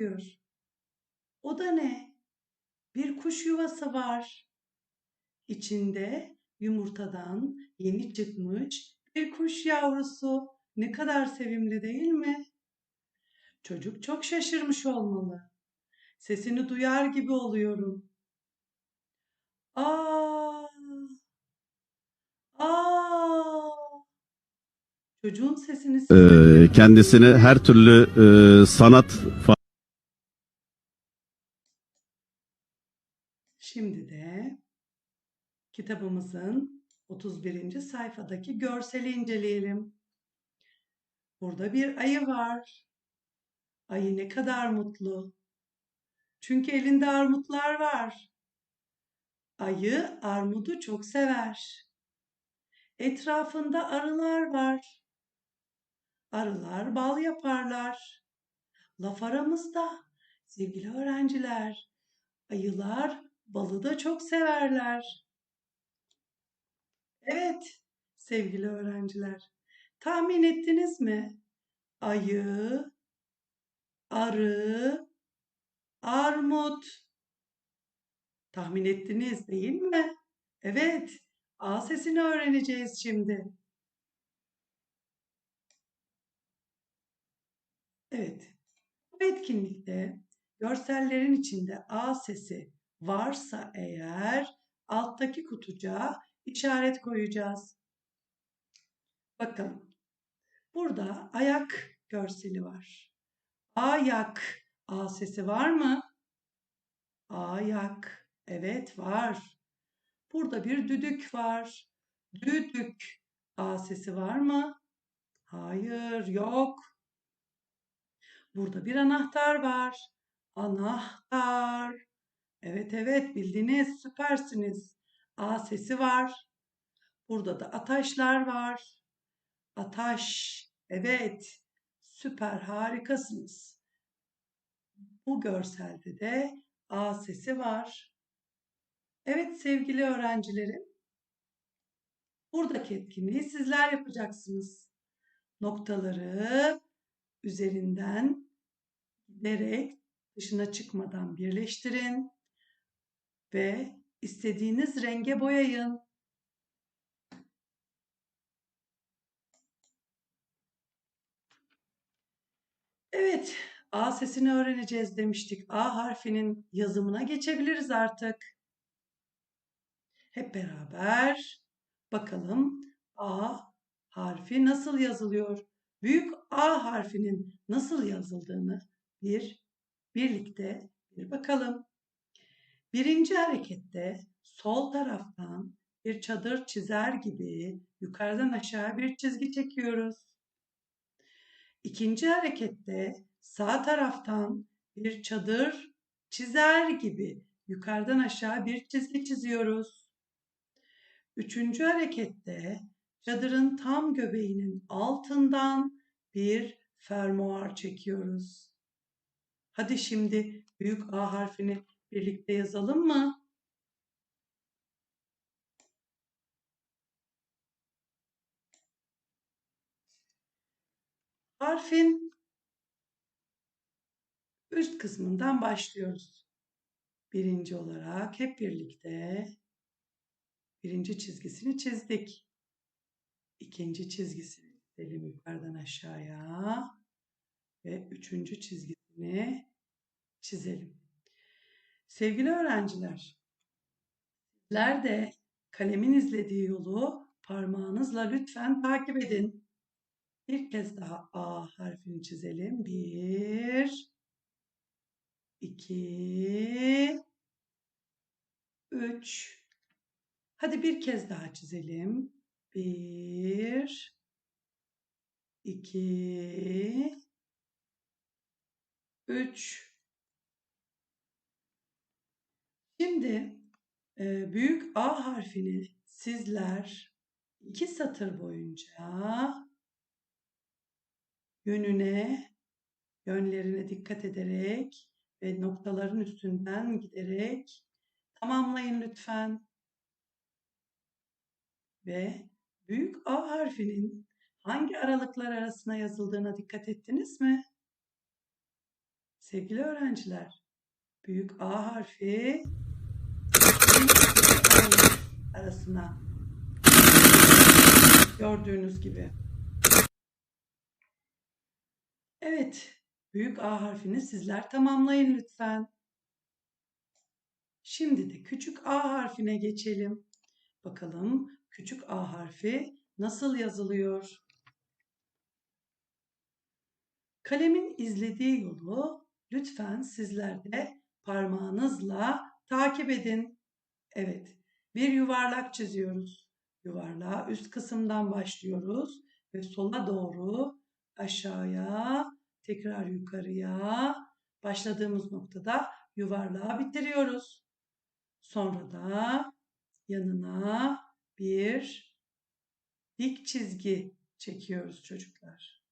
çıkıyor. O da ne? Bir kuş yuvası var. İçinde yumurtadan yeni çıkmış bir kuş yavrusu. Ne kadar sevimli değil mi? Çocuk çok şaşırmış olmalı. Sesini duyar gibi oluyorum. Aa! Aa! Çocuğun sesini Ee, kendisini her türlü e, sanat Şimdi de kitabımızın 31. sayfadaki görseli inceleyelim. Burada bir ayı var. Ayı ne kadar mutlu. Çünkü elinde armutlar var. Ayı armudu çok sever. Etrafında arılar var. Arılar bal yaparlar. Laf aramızda sevgili öğrenciler, ayılar balı da çok severler. Evet sevgili öğrenciler, tahmin ettiniz mi? Ayı, arı, armut. Tahmin ettiniz değil mi? Evet, A sesini öğreneceğiz şimdi. Evet, bu etkinlikte görsellerin içinde A sesi varsa eğer alttaki kutucuğa işaret koyacağız. Bakalım. Burada ayak görseli var. Ayak. A sesi var mı? Ayak. Evet var. Burada bir düdük var. Düdük. A sesi var mı? Hayır, yok. Burada bir anahtar var. Anahtar. Evet evet bildiniz, süpersiniz. A sesi var. Burada da ataşlar var. Ataş. Evet. Süper, harikasınız. Bu görselde de A sesi var. Evet sevgili öğrencilerim. Buradaki etkinliği sizler yapacaksınız. Noktaları üzerinden giderek dışına çıkmadan birleştirin ve istediğiniz renge boyayın. Evet, A sesini öğreneceğiz demiştik. A harfinin yazımına geçebiliriz artık. Hep beraber bakalım A harfi nasıl yazılıyor? Büyük A harfinin nasıl yazıldığını bir birlikte bir bakalım. Birinci harekette sol taraftan bir çadır çizer gibi yukarıdan aşağı bir çizgi çekiyoruz. İkinci harekette sağ taraftan bir çadır çizer gibi yukarıdan aşağı bir çizgi çiziyoruz. Üçüncü harekette çadırın tam göbeğinin altından bir fermuar çekiyoruz. Hadi şimdi büyük A harfini birlikte yazalım mı? Harfin üst kısmından başlıyoruz. Birinci olarak hep birlikte birinci çizgisini çizdik. İkinci çizgisini çizelim yukarıdan aşağıya ve üçüncü çizgisini çizelim. Sevgili öğrenciler, sizler de kalemin izlediği yolu parmağınızla lütfen takip edin. Bir kez daha A harfini çizelim. Bir, iki, üç. Hadi bir kez daha çizelim. Bir, iki, üç. Şimdi e, büyük A harfini sizler iki satır boyunca yönüne, yönlerine dikkat ederek ve noktaların üstünden giderek tamamlayın lütfen. Ve büyük A harfinin hangi aralıklar arasına yazıldığına dikkat ettiniz mi? Sevgili öğrenciler, büyük A harfi arasına gördüğünüz gibi. Evet, büyük A harfini sizler tamamlayın lütfen. Şimdi de küçük A harfine geçelim. Bakalım küçük A harfi nasıl yazılıyor? Kalemin izlediği yolu lütfen sizler de parmağınızla takip edin. Evet, bir yuvarlak çiziyoruz. Yuvarlağa üst kısımdan başlıyoruz ve sola doğru aşağıya, tekrar yukarıya başladığımız noktada yuvarlağı bitiriyoruz. Sonra da yanına bir dik çizgi çekiyoruz çocuklar.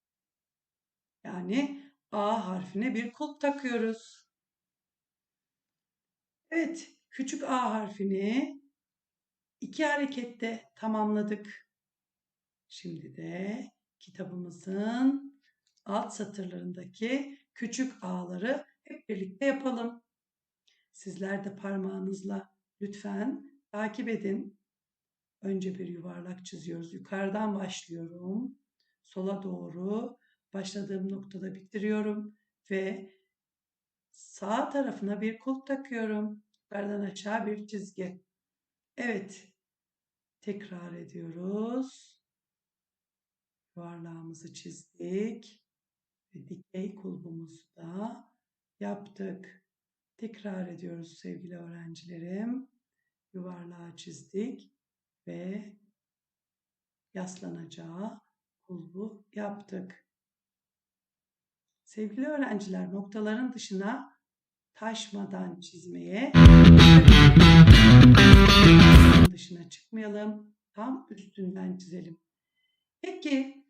Yani A harfine bir kulp takıyoruz. Evet, küçük A harfini iki harekette tamamladık. Şimdi de kitabımızın alt satırlarındaki küçük A'ları hep birlikte yapalım. Sizler de parmağınızla lütfen takip edin. Önce bir yuvarlak çiziyoruz. Yukarıdan başlıyorum. Sola doğru başladığım noktada bitiriyorum ve sağ tarafına bir kulp takıyorum. Yukarıdan aşağı bir çizgi. Evet. Tekrar ediyoruz. Yuvarlağımızı çizdik. Ve dikey kulbumuzu da yaptık. Tekrar ediyoruz sevgili öğrencilerim. Yuvarlağı çizdik ve yaslanacağı kulbu yaptık. Sevgili öğrenciler noktaların dışına taşmadan çizmeye dışına çıkmayalım. Tam üstünden çizelim. Peki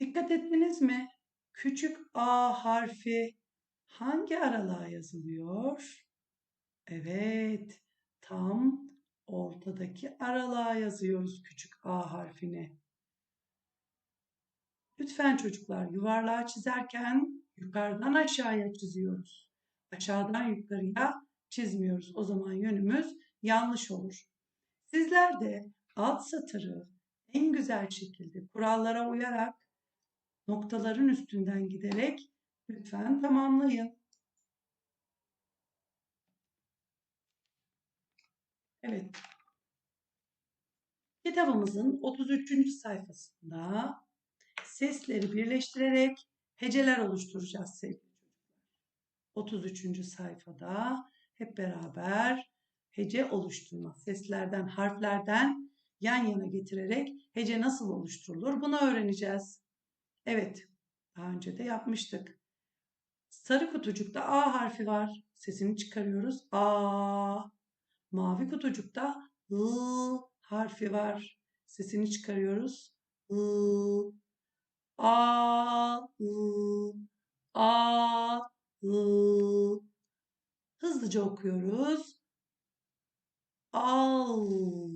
dikkat ettiniz mi? Küçük A harfi hangi aralığa yazılıyor? Evet, tam ortadaki aralığa yazıyoruz küçük A harfini. Lütfen çocuklar yuvarlağı çizerken yukarıdan aşağıya çiziyoruz. Aşağıdan yukarıya çizmiyoruz. O zaman yönümüz yanlış olur. Sizler de alt satırı en güzel şekilde kurallara uyarak noktaların üstünden giderek lütfen tamamlayın. Evet. Kitabımızın 33. sayfasında sesleri birleştirerek heceler oluşturacağız sevgili. 33. sayfada hep beraber hece oluşturma, seslerden, harflerden yan yana getirerek hece nasıl oluşturulur bunu öğreneceğiz. Evet, daha önce de yapmıştık. Sarı kutucukta A harfi var. Sesini çıkarıyoruz. A. Mavi kutucukta I harfi var. Sesini çıkarıyoruz. I. A. I. A. I. Hızlıca okuyoruz. Al.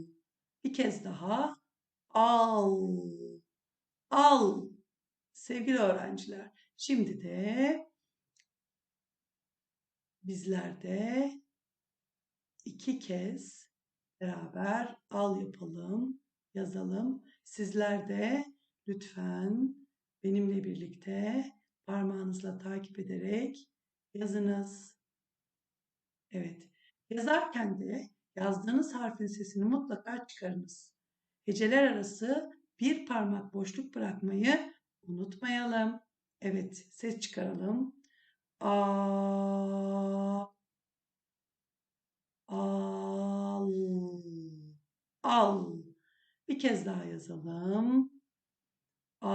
Bir kez daha. Al. Al. Sevgili öğrenciler, şimdi de bizler de iki kez beraber al yapalım, yazalım. Sizler de lütfen benimle birlikte parmağınızla takip ederek yazınız. Evet, yazarken de yazdığınız harfin sesini mutlaka çıkarınız. Heceler arası bir parmak boşluk bırakmayı unutmayalım. Evet, ses çıkaralım. A al al. Bir kez daha yazalım. A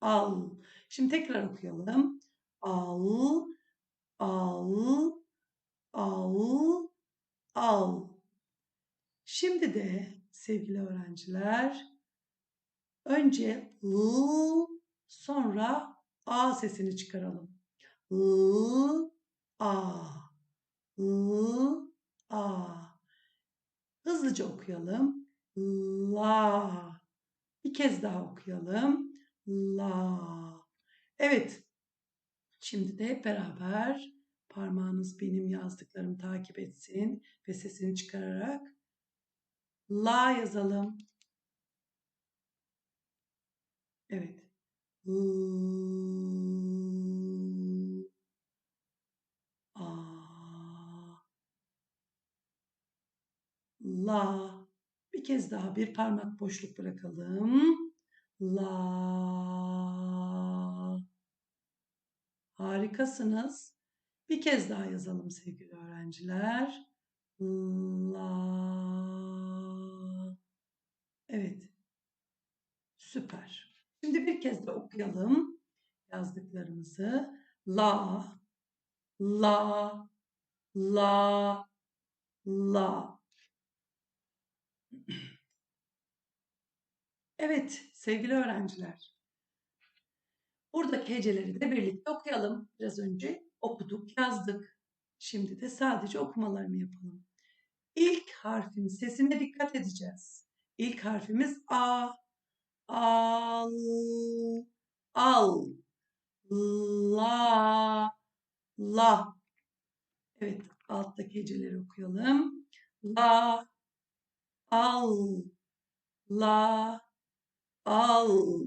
al. Şimdi tekrar okuyalım. Al al al al. Şimdi de sevgili öğrenciler önce l sonra a sesini çıkaralım. L a l a Hızlıca okuyalım. La. Bir kez daha okuyalım. la. Evet. Şimdi de hep beraber parmağınız benim yazdıklarımı takip etsin ve sesini çıkararak la yazalım. Evet. A, la. Bir kez daha bir parmak boşluk bırakalım. La. Harikasınız. Bir kez daha yazalım sevgili öğrenciler. La. Evet. Süper. Şimdi bir kez de okuyalım yazdıklarımızı. La, la, la, la. Evet sevgili öğrenciler. Buradaki heceleri de birlikte okuyalım. Biraz önce okuduk, yazdık. Şimdi de sadece okumalarını yapalım. İlk harfin sesine dikkat edeceğiz. İlk harfimiz A. Al, al, la, la. Evet, alttaki heceleri okuyalım. La, al, la, al,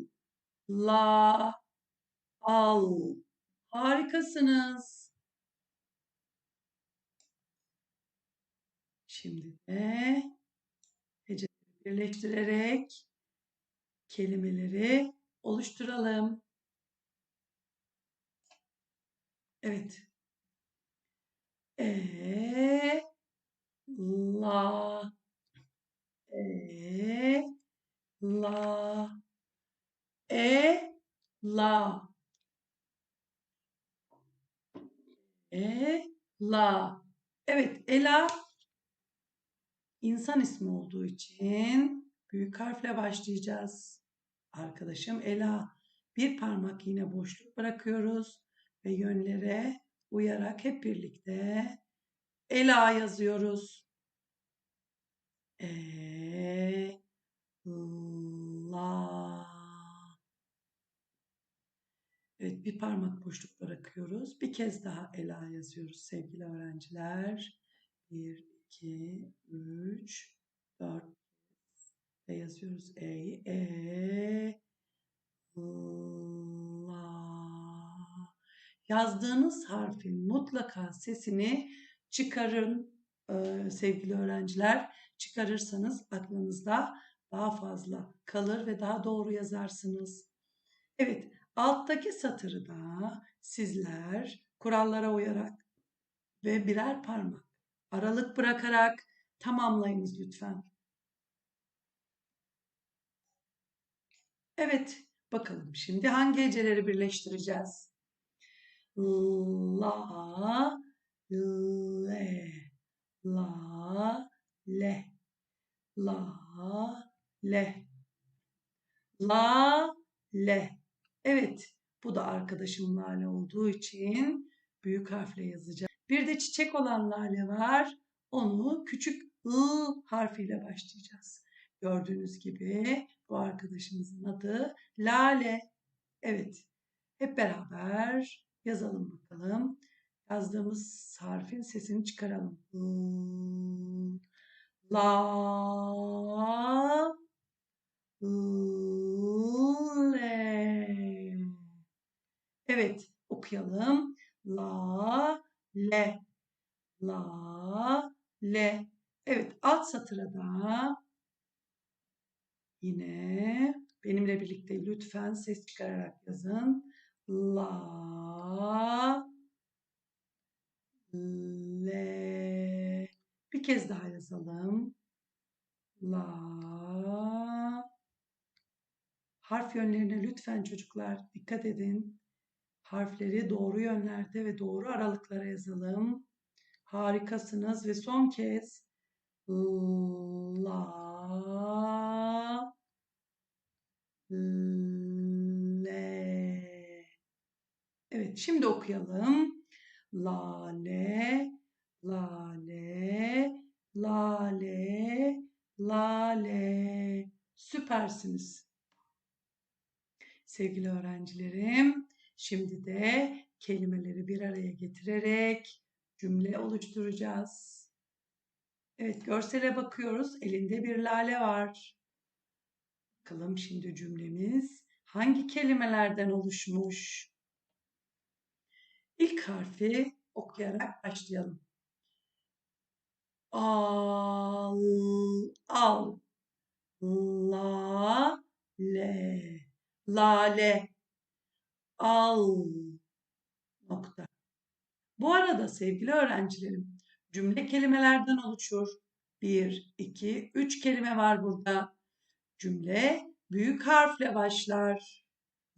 la, al. Harikasınız. Şimdi de heceleri birleştirerek kelimeleri oluşturalım. Evet. E, la, e, la, e, la, e, la. Evet, Ela insan ismi olduğu için büyük harfle başlayacağız. Arkadaşım Ela. Bir parmak yine boşluk bırakıyoruz ve yönlere uyarak hep birlikte Ela yazıyoruz. E, la. Evet bir parmak boşluk bırakıyoruz. Bir kez daha Ela yazıyoruz sevgili öğrenciler. 1, 2, 3, 4 ve yazıyoruz. E, e, la. Yazdığınız harfin mutlaka sesini çıkarın e, sevgili öğrenciler. Çıkarırsanız aklınızda daha fazla kalır ve daha doğru yazarsınız. Evet, alttaki satırı da sizler kurallara uyarak ve birer parmak aralık bırakarak tamamlayınız lütfen. Evet, bakalım şimdi hangi heceleri birleştireceğiz? La, le, la, le, la, le, la, le. Evet, bu da arkadaşım Lale olduğu için büyük harfle yazacağım. Bir de çiçek olan Lale var. Onu küçük I harfiyle başlayacağız. Gördüğünüz gibi bu arkadaşımızın adı Lale. Evet, hep beraber yazalım bakalım. Yazdığımız harfin sesini çıkaralım. L, la, le. Evet, okuyalım. La, le, la, le. Evet, alt satıra da yine benimle birlikte lütfen ses çıkararak yazın. La, le. Bir kez daha yazalım. La. Harf yönlerine lütfen çocuklar dikkat edin. Harfleri doğru yönlerde ve doğru aralıklara yazalım. Harikasınız ve son kez la le. Evet, şimdi okuyalım. Lale, lale, lale, lale. Süpersiniz. Sevgili öğrencilerim, şimdi de kelimeleri bir araya getirerek cümle oluşturacağız. Evet, görsele bakıyoruz. Elinde bir lale var. Bakalım şimdi cümlemiz hangi kelimelerden oluşmuş? İlk harfi okuyarak başlayalım. Al, al, la, le, lale, al, nokta. Bu arada sevgili öğrencilerim, cümle kelimelerden oluşur. Bir, iki, üç kelime var burada. Cümle büyük harfle başlar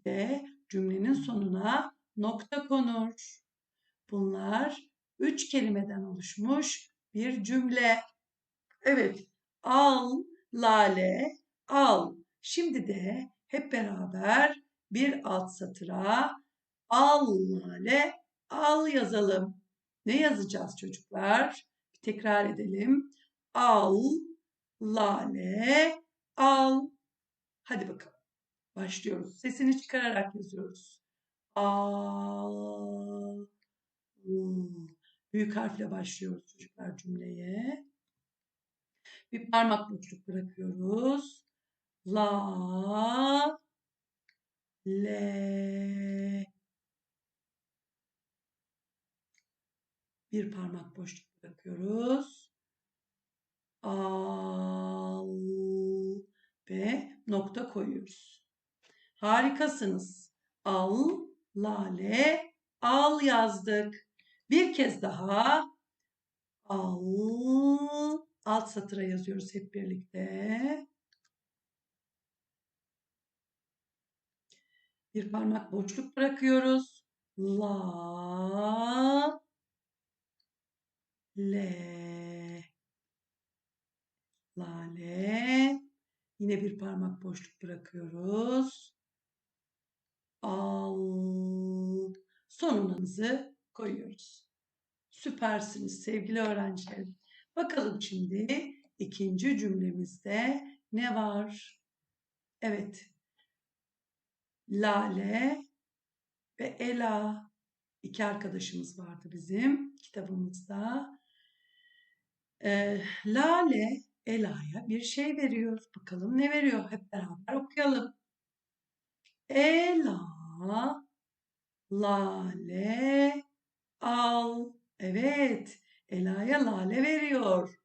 ve cümlenin sonuna nokta konur. Bunlar üç kelimeden oluşmuş bir cümle. Evet, al, lale, al. Şimdi de hep beraber bir alt satıra al, al yazalım. Ne yazacağız çocuklar? Bir tekrar edelim. Al, lale, al. Hadi bakalım. Başlıyoruz. Sesini çıkararak yazıyoruz. Al. Büyük harfle başlıyoruz çocuklar cümleye. Bir parmak boşluk bırakıyoruz. La, le. Bir parmak boşluk bırakıyoruz. Al ve nokta koyuyoruz. Harikasınız. Al, lale, al yazdık. Bir kez daha al, alt satıra yazıyoruz hep birlikte. Bir parmak boşluk bırakıyoruz. La, le, lale. Yine bir parmak boşluk bırakıyoruz. Al. Sonunumuzu koyuyoruz. Süpersiniz sevgili öğrencilerim. Bakalım şimdi ikinci cümlemizde ne var? Evet. Lale ve Ela iki arkadaşımız vardı bizim kitabımızda. Ee, Lale Ela'ya bir şey veriyor. Bakalım ne veriyor? Hep beraber okuyalım. Ela lale al. Evet, Ela'ya lale veriyor.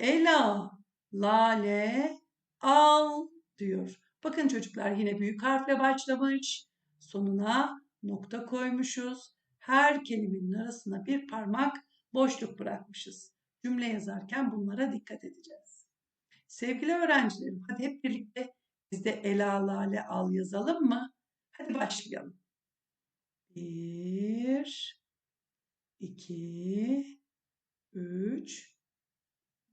Ela lale al diyor. Bakın çocuklar yine büyük harfle başlamış. Sonuna nokta koymuşuz. Her kelimenin arasına bir parmak boşluk bırakmışız. Cümle yazarken bunlara dikkat edeceğiz. Sevgili öğrencilerim hadi hep birlikte biz de Ela lale al yazalım mı? Hadi başlayalım. Bir, iki, üç,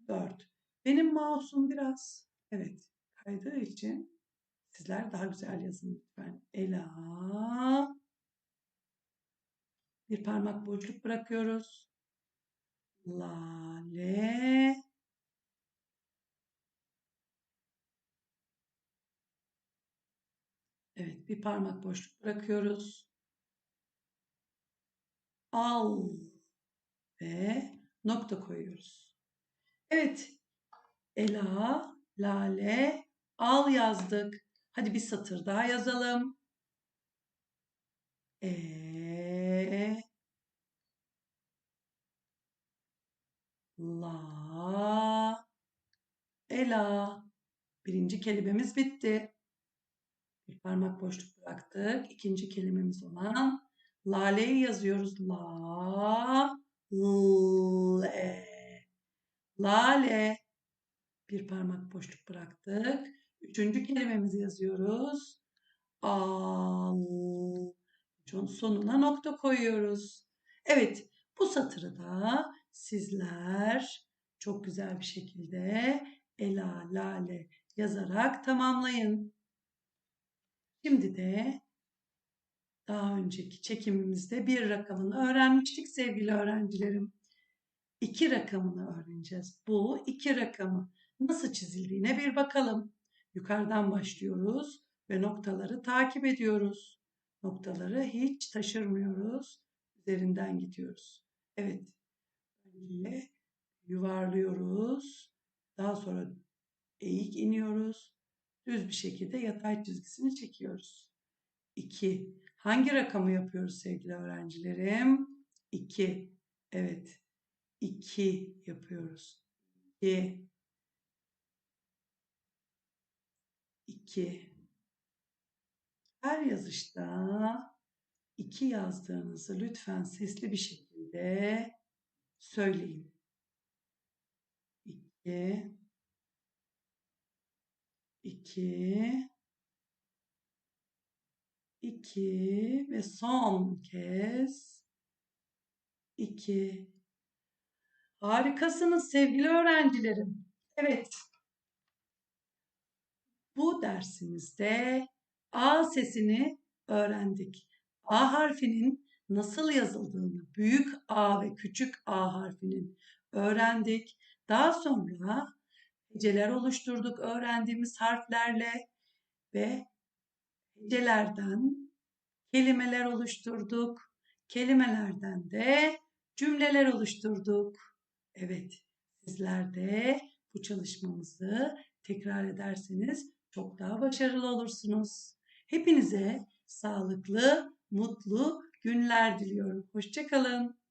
dört. Benim mouse'um biraz evet kaydığı için sizler daha güzel yazın lütfen. Ela bir parmak boşluk bırakıyoruz. Lale Evet, bir parmak boşluk bırakıyoruz. Al ve nokta koyuyoruz. Evet, Ela, Lale, al yazdık. Hadi bir satır daha yazalım. E, la, Ela. Birinci kelimemiz bitti. Bir parmak boşluk bıraktık. İkinci kelimemiz olan laleyi yazıyoruz. La, le. Lale. Bir parmak boşluk bıraktık. Üçüncü kelimemizi yazıyoruz. Al. Sonuna nokta koyuyoruz. Evet, bu satırı da sizler çok güzel bir şekilde ela, lale yazarak tamamlayın. Şimdi de daha önceki çekimimizde bir rakamını öğrenmiştik sevgili öğrencilerim. İki rakamını öğreneceğiz. Bu iki rakamı nasıl çizildiğine bir bakalım. Yukarıdan başlıyoruz. ve noktaları takip ediyoruz. Noktaları hiç taşırmıyoruz. Üzerinden gidiyoruz. Evet. Önce yuvarlıyoruz. Daha sonra eğik iniyoruz. Düz bir şekilde yatay çizgisini çekiyoruz. 2. Hangi rakamı yapıyoruz sevgili öğrencilerim? 2. Evet. 2 yapıyoruz. 2 2 Her yazışta 2 yazdığınızı lütfen sesli bir şekilde söyleyin. 2 2 2 ve son kez 2 Harikasınız sevgili öğrencilerim. Evet. Bu dersimizde A sesini öğrendik. A harfinin nasıl yazıldığını, büyük A ve küçük A harfinin öğrendik. Daha sonra heceler oluşturduk öğrendiğimiz harflerle ve hecelerden kelimeler oluşturduk. Kelimelerden de cümleler oluşturduk. Evet, sizler de bu çalışmamızı tekrar ederseniz çok daha başarılı olursunuz. Hepinize sağlıklı, mutlu günler diliyorum. Hoşçakalın.